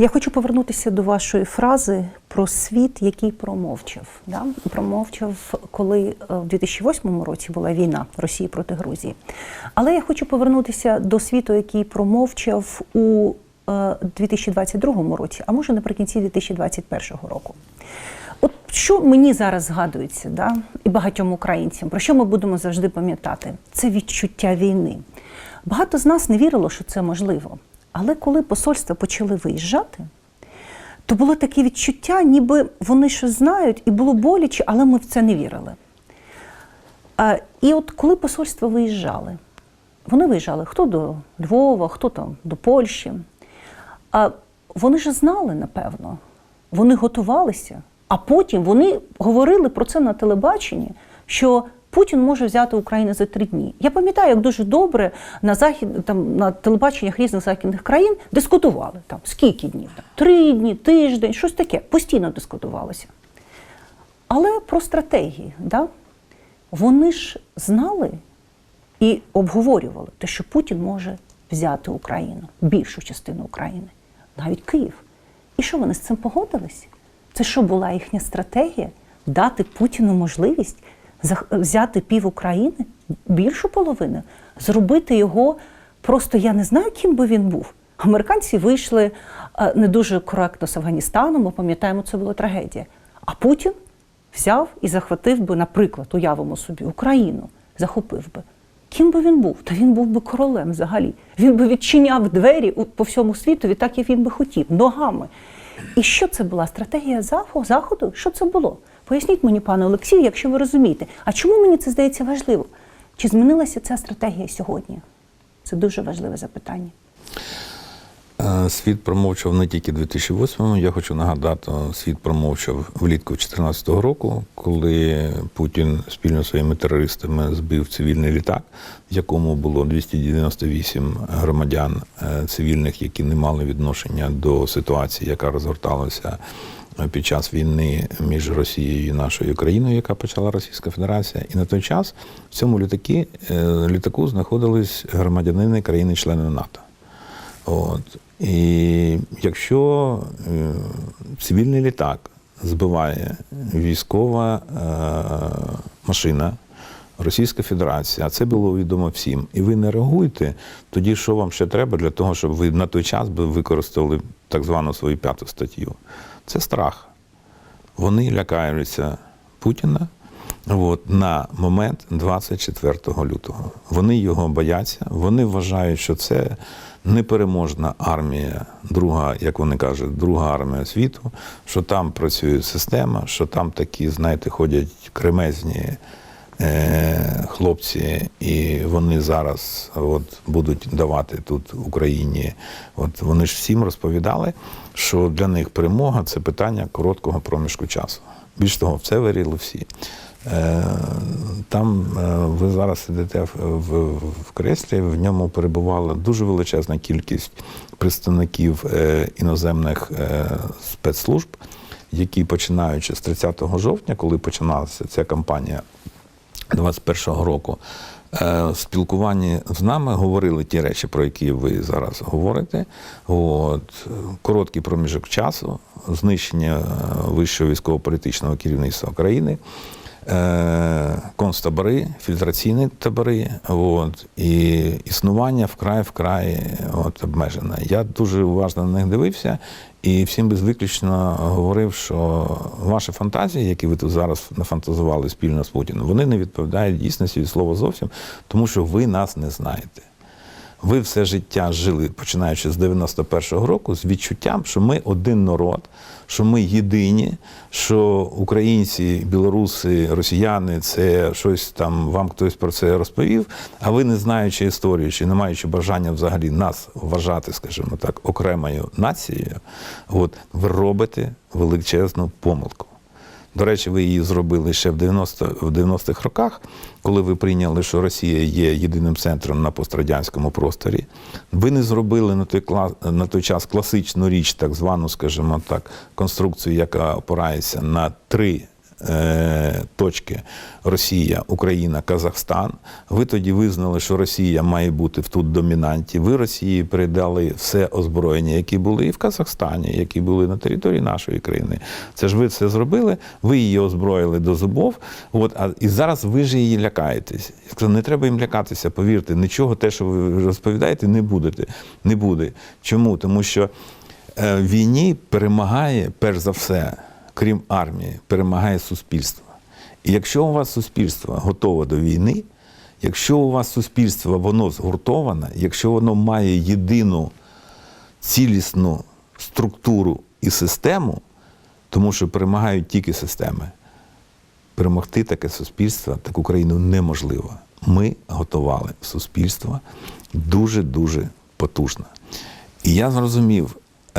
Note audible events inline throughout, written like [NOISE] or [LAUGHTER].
Я хочу повернутися до вашої фрази про світ, який промовчав. Да? Промовчав, коли е, в 2008 році була війна Росії проти Грузії. Але я хочу повернутися до світу, який промовчав у е, 2022 році, а може наприкінці 2021 року. От що мені зараз згадується, да? і багатьом українцям, про що ми будемо завжди пам'ятати? Це відчуття війни. Багато з нас не вірило, що це можливо. Але коли посольства почали виїжджати, то було таке відчуття, ніби вони щось знають, і було боляче, але ми в це не вірили. І от коли посольства виїжджали, вони виїжджали хто до Львова, хто там до Польщі. А вони ж знали, напевно, вони готувалися, а потім вони говорили про це на телебаченні, що Путін може взяти Україну за три дні. Я пам'ятаю, як дуже добре на захід там на телебаченнях різних західних країн дискутували там скільки днів там три дні, тиждень, щось таке. Постійно дискутувалося. Але про стратегії, да? вони ж знали і обговорювали те, що Путін може взяти Україну, більшу частину України, навіть Київ. І що вони з цим погодились? Це що була їхня стратегія дати Путіну можливість взяти пів України, більшу половину, зробити його просто я не знаю, ким би він був. Американці вийшли е, не дуже коректно з Афганістану, ми пам'ятаємо, це була трагедія. А Путін взяв і захватив би, наприклад, уявимо собі, Україну, захопив би. Ким би він був? Та він був би королем взагалі. Він би відчиняв двері по всьому світові, так як він би хотів, ногами. І що це була? Стратегія Заходу? Що це було? Поясніть мені, пане Олексію, якщо ви розумієте. А чому мені це здається важливо? Чи змінилася ця стратегія сьогодні? Це дуже важливе запитання. Е, Світ промовчав не тільки 2008-му. Я хочу нагадати, світ промовчав влітку 2014 року, коли Путін спільно зі своїми терористами збив цивільний літак, в якому було 298 громадян е, цивільних, які не мали відношення до ситуації, яка розгорталася е, під час війни між Росією і нашою країною, яка почала Російська Федерація. І на той час в цьому літакі, е, літаку знаходились громадянини країни-члени НАТО. От. І якщо е, цивільний літак збиває військова е, машина Російська Федерація, а це було відомо всім, і ви не реагуєте, тоді що вам ще треба для того, щоб ви на той час би використали так звану свою п'яту статтю? Це страх. Вони лякаються Путіна от, на момент 24 лютого. Вони його бояться, вони вважають, що це непереможна армія, друга, як вони кажуть, друга армія світу, що там працює система, що там такі, знаєте, ходять кремезні е, хлопці, і вони зараз от, будуть давати тут Україні. От вони ж всім розповідали, що для них перемога це питання короткого проміжку часу. Більш того, в це вірили всі. Е, Там е, ви зараз сидите в, креслі, в ньому перебувала дуже величезна кількість представників іноземних спецслужб, які починаючи з 30 жовтня, коли починалася ця кампанія 21-го року, е, в спілкуванні з нами говорили ті речі, про які ви зараз говорите. От, короткий проміжок часу, знищення е, вищого військово-політичного керівництва країни. Е, Концтабори, фільтраційні табори, от, і існування вкрай вкрай от, обмежене. Я дуже уважно на них дивився і всім безвиключно говорив, що ваші фантазії, які ви тут зараз нафантазували спільно з Путіним, вони не відповідають дійсності від слова зовсім, тому що ви нас не знаєте. Ви все життя жили, починаючи з 91-го року, з відчуттям, що ми один народ, що ми єдині, що українці, білоруси, росіяни це щось там, вам хтось про це розповів, а ви, не знаючи історію, чи не маючи бажання взагалі нас вважати, скажімо так, окремою нацією, от ви робите величезну помилку. До речі, ви її зробили ще в 90 в 90-х роках, коли ви прийняли, що Росія є єдиним центром на пострадянському просторі. Ви не зробили на той клас на той час класичну річ, так звану, скажімо так, конструкцію, яка опирається на три точки Росія, Україна, Казахстан. Ви тоді визнали, що Росія має бути в тут домінанті. Ви Росії передали все озброєння, які були і в Казахстані, які були на території нашої країни. Це ж ви це зробили, ви її озброїли до зубов. От, а, і зараз ви ж її лякаєтесь. Я сказав, не треба їм лякатися, повірте, нічого те, що ви розповідаєте, не будете. Не буде. Чому? Тому що е, війні перемагає, перш за все, крім армії, перемагає суспільство. І якщо у вас суспільство готове до війни, якщо у вас суспільство воно згуртоване, якщо воно має єдину цілісну структуру і систему, тому що перемагають тільки системи, перемогти таке суспільство, таку країну неможливо. Ми готували суспільство дуже-дуже потужно. І я зрозумів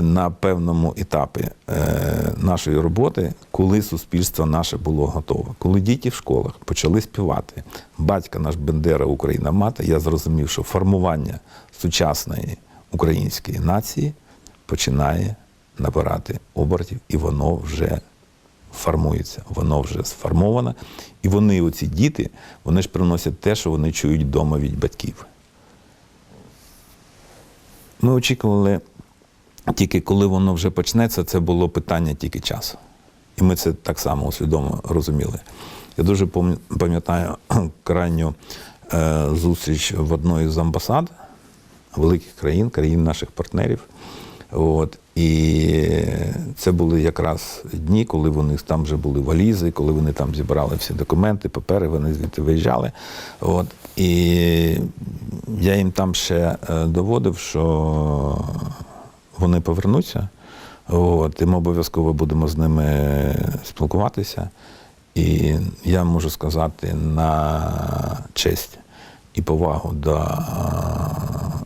на певному етапі е, нашої роботи, коли суспільство наше було готове. Коли діти в школах почали співати Батька наш Бендера, Україна мати, я зрозумів, що формування сучасної української нації починає набирати обертів, і воно вже формується, воно вже сформоване. І вони, оці діти, вони ж приносять те, що вони чують вдома від батьків. Ми очікували, тільки коли воно вже почнеться, це було питання тільки часу. І ми це так само усвідомо розуміли. Я дуже пам'ятаю [CLEARS THROAT] крайню е, зустріч в одної з амбасад великих країн, країн наших партнерів. От. І це були якраз дні, коли вони там вже були валізи, коли вони там зібрали всі документи, папери, вони звідти виїжджали. От. І я їм там ще е, доводив, що вони повернуться. От, і ми обов'язково будемо з ними спілкуватися. І я можу сказати на честь і повагу до е,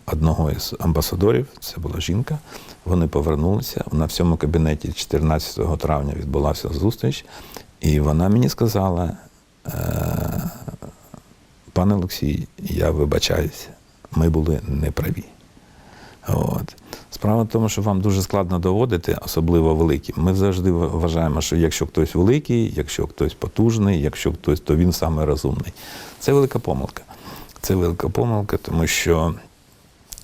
одного із амбасадорів, це була жінка. Вони повернулися. На всьому кабінеті 14 травня відбулася зустріч, і вона мені сказала: е, пане Олексій, я вибачаюся, ми були неправі. От. Справа в тому, що вам дуже складно доводити, особливо великим. Ми завжди вважаємо, що якщо хтось великий, якщо хтось потужний, якщо хтось, то він саме розумний. Це велика помилка. Це велика помилка, тому що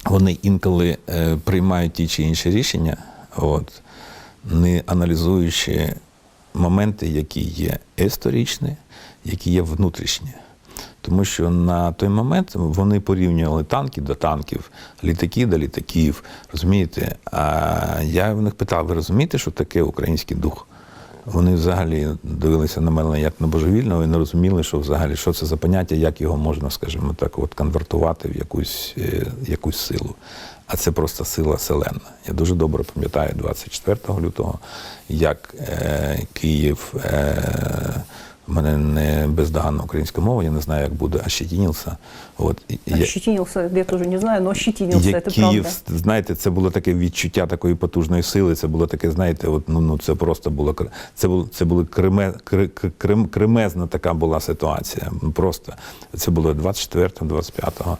вони інколи е, приймають ті чи інші рішення, от, не аналізуючи моменти, які є історичні, які є внутрішні. Тому що на той момент вони порівнювали танки до танків, літаки до літаків. Розумієте? А я в них питав: ви розумієте, що таке український дух? Вони взагалі дивилися на мене як на божевільного і не розуміли, що взагалі що це за поняття, як його можна, скажімо так, от конвертувати в якусь, е, якусь силу. А це просто сила селена. Я дуже добре пам'ятаю 24 лютого, як е, Київ. Е, у мене не бездоганна українська мова, я не знаю, як буде, ощетінився. От, я- Ощетинился, я тоже не знаю, но ощетинился, як это правда. знаєте, це було таке відчуття такої потужної сили. Це було таке, знаєте, от, ну, ну це просто було це було це було креме, кр- кр- крем, кремезна така була ситуація. Ну, Просто це було 24-го, 25-го.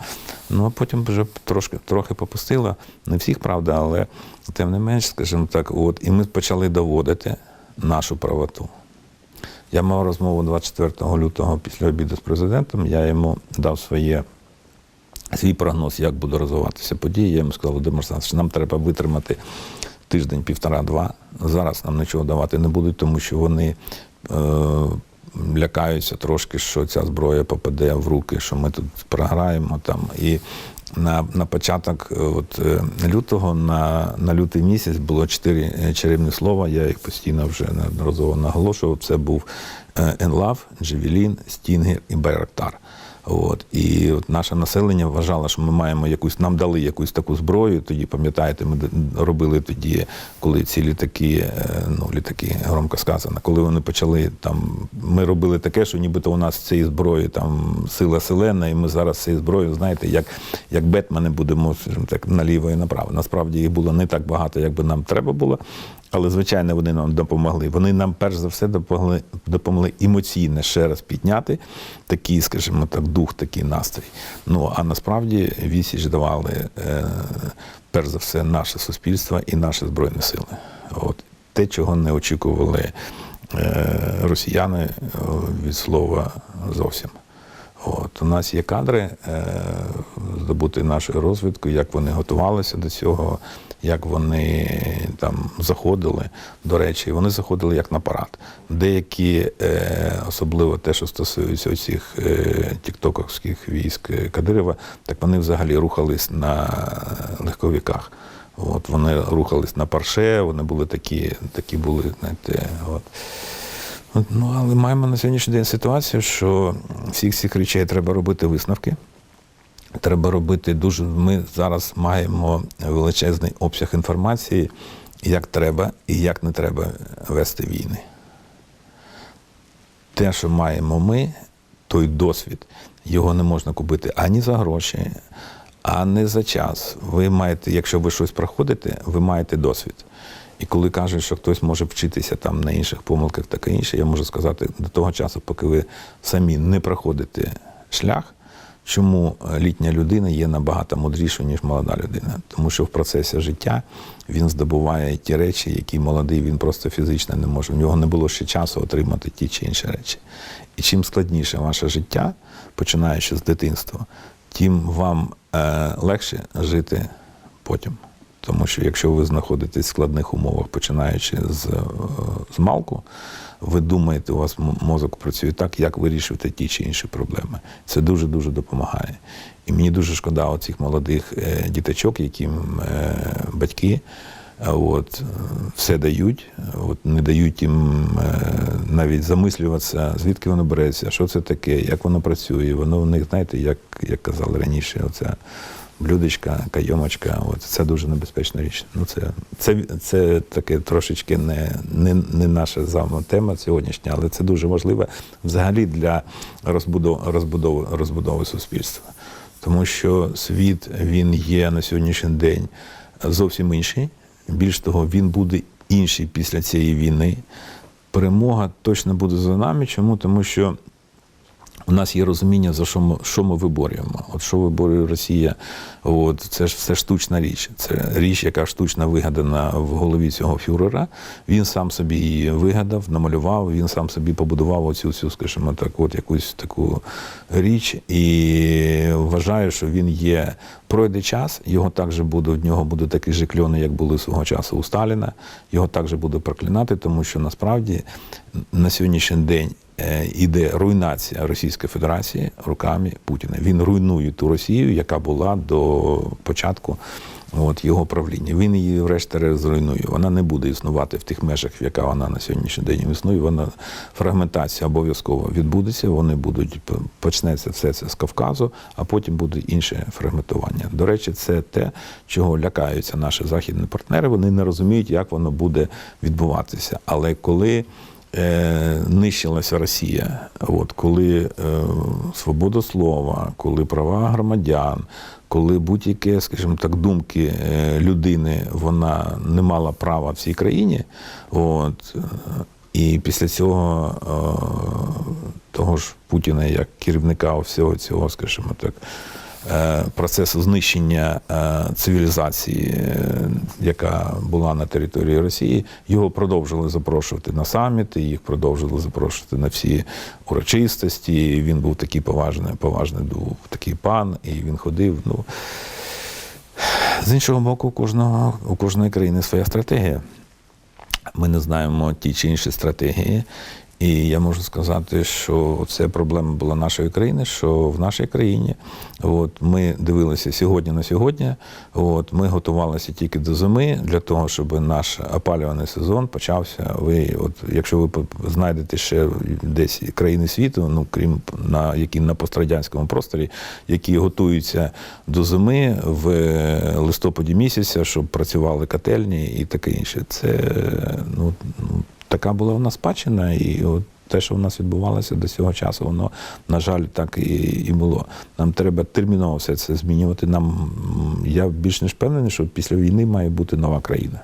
Ну а потім вже трошки трохи попустило. Не всіх, правда, але тим не менш, скажімо так, от і ми почали доводити нашу правоту. Я мав розмову 24 лютого після обіду з президентом. Я йому дав своє свій прогноз, як буде розвиватися події. Я йому сказав, Володимир Олександрович, нам треба витримати тиждень, півтора-два. Зараз нам нічого давати не будуть, тому що вони е, лякаються трошки, що ця зброя попаде в руки, що ми тут програємо там. І на, на початок е, от, е, лютого, на, на лютий місяць було чотири е, чарівні слова. Я їх постійно вже неодноразово наголошував. Це був Енлав, Джевелін, Стінгер і Байрактар. От і от наше населення вважало, що ми маємо якусь, нам дали якусь таку зброю. Тоді пам'ятаєте, ми робили тоді, коли ці літаки, е, ну літаки громко сказано, коли вони почали там, ми робили таке, що нібито у нас цієї зброї там сила селена, і ми зараз цією зброєю, знаєте, як, як Бетмени будемо так наліво і направо. Насправді їх було не так багато, як би нам треба було. Але, звичайно, вони нам допомогли. Вони нам перш за все допомогли, допомогли емоційно ще раз підняти такий, скажімо так, дух, такий настрій. Ну а насправді відсіч давали е, перш за все наше суспільство і наші збройні сили. От те, чого не очікували е, росіяни е, від слова зовсім. От, у нас є кадри здобути нашої розвідки, як вони готувалися до цього, як вони там заходили. До речі, вони заходили як на парад. Деякі, е, особливо те, що стосується цих е, тіктоковських військ Кадирова, так вони взагалі рухались на легковиках. От, вони рухались на парше, вони були такі, такі були, знаєте. От, Ну, але маємо на сьогоднішній день ситуацію, що всіх цих речей треба робити висновки. Треба робити дуже. Ми зараз маємо величезний обсяг інформації, як треба і як не треба вести війни. Те, що маємо ми, той досвід, його не можна купити ані за гроші, ані за час. Ви маєте, якщо ви щось проходите, ви маєте досвід. І коли кажуть, що хтось може вчитися там на інших помилках, таке інше, я можу сказати до того часу, поки ви самі не проходите шлях, чому літня людина є набагато мудрішою, ніж молода людина. Тому що в процесі життя він здобуває ті речі, які молодий він просто фізично не може. В нього не було ще часу отримати ті чи інші речі. І чим складніше ваше життя, починаючи з дитинства, тим вам е, легше жити потім. Тому що якщо ви знаходитесь в складних умовах, починаючи з, е, з малку, ви думаєте, у вас мозок працює так, як вирішувати ті чи інші проблеми. Це дуже-дуже допомагає. І мені дуже шкода оцих молодих е, діточок, яким е, батьки е, от, все дають, от, не дають їм навіть замислюватися, звідки воно береться, що це таке, як воно працює. Воно в них, знаєте, як, як казали раніше, оця блюдечка, кайомочка, от це дуже небезпечна річ. Ну це, це, це таке трошечки не, не, не наша з вами тема сьогоднішня, але це дуже важливо взагалі для розбудови, розбудови, розбудови суспільства. Тому що світ він є на сьогоднішній день зовсім інший. Більш того, він буде інший після цієї війни. Перемога точно буде за нами. Чому? Тому що у нас є розуміння, за що ми, що ми виборюємо. От що виборює Росія, от, це ж все штучна річ. Це річ, яка штучно вигадана в голові цього фюрера. Він сам собі її вигадав, намалював, він сам собі побудував оцю, всю, скажімо так, от якусь таку річ. І вважаю, що він є. Пройде час, його також буде, в нього буде такі же кльони, як були свого часу у Сталіна. Його також буде проклинати, тому що насправді на сьогоднішній день іде руйнація Російської Федерації руками Путіна. Він руйнує ту Росію, яка була до початку от, його правління. Він її, врешті-решт, зруйнує. Вона не буде існувати в тих межах, в яка вона на сьогоднішній день існує. Вона фрагментація обов'язково відбудеться. Вони будуть почнеться все це з Кавказу, а потім буде інше фрагментування. До речі, це те, чого лякаються наші західні партнери. Вони не розуміють, як воно буде відбуватися. Але коли е, нищилася Росія, от коли е, свобода слова, коли права громадян, коли будь-яке, скажімо так, думки е, людини вона не мала права в цій країні, от, і після цього е, того ж Путіна як керівника всього цього, скажімо так. Е, Процесу знищення е, цивілізації, е, яка була на території Росії, його продовжили запрошувати на саміти, їх продовжили запрошувати на всі урочистості. Він був такий поважний, поважний був такий пан, і він ходив. Ну з іншого боку, у кожного у кожної країни своя стратегія. Ми не знаємо ті чи інші стратегії. І я можу сказати, що це проблема була нашої країни, що в нашій країні от, ми дивилися сьогодні на сьогодні. От, ми готувалися тільки до зими для того, щоб наш опалюваний сезон почався. Ви, от, якщо ви знайдете ще десь країни світу, ну крім на які на пострадянському просторі, які готуються до зими в листопаді місяця, щоб працювали котельні і таке інше. Це ну така була в нас спадщина, і от те, що в нас відбувалося до цього часу, воно, на жаль, так і, і було. Нам треба терміново все це змінювати. Нам я більш ніж впевнений, що після війни має бути нова країна.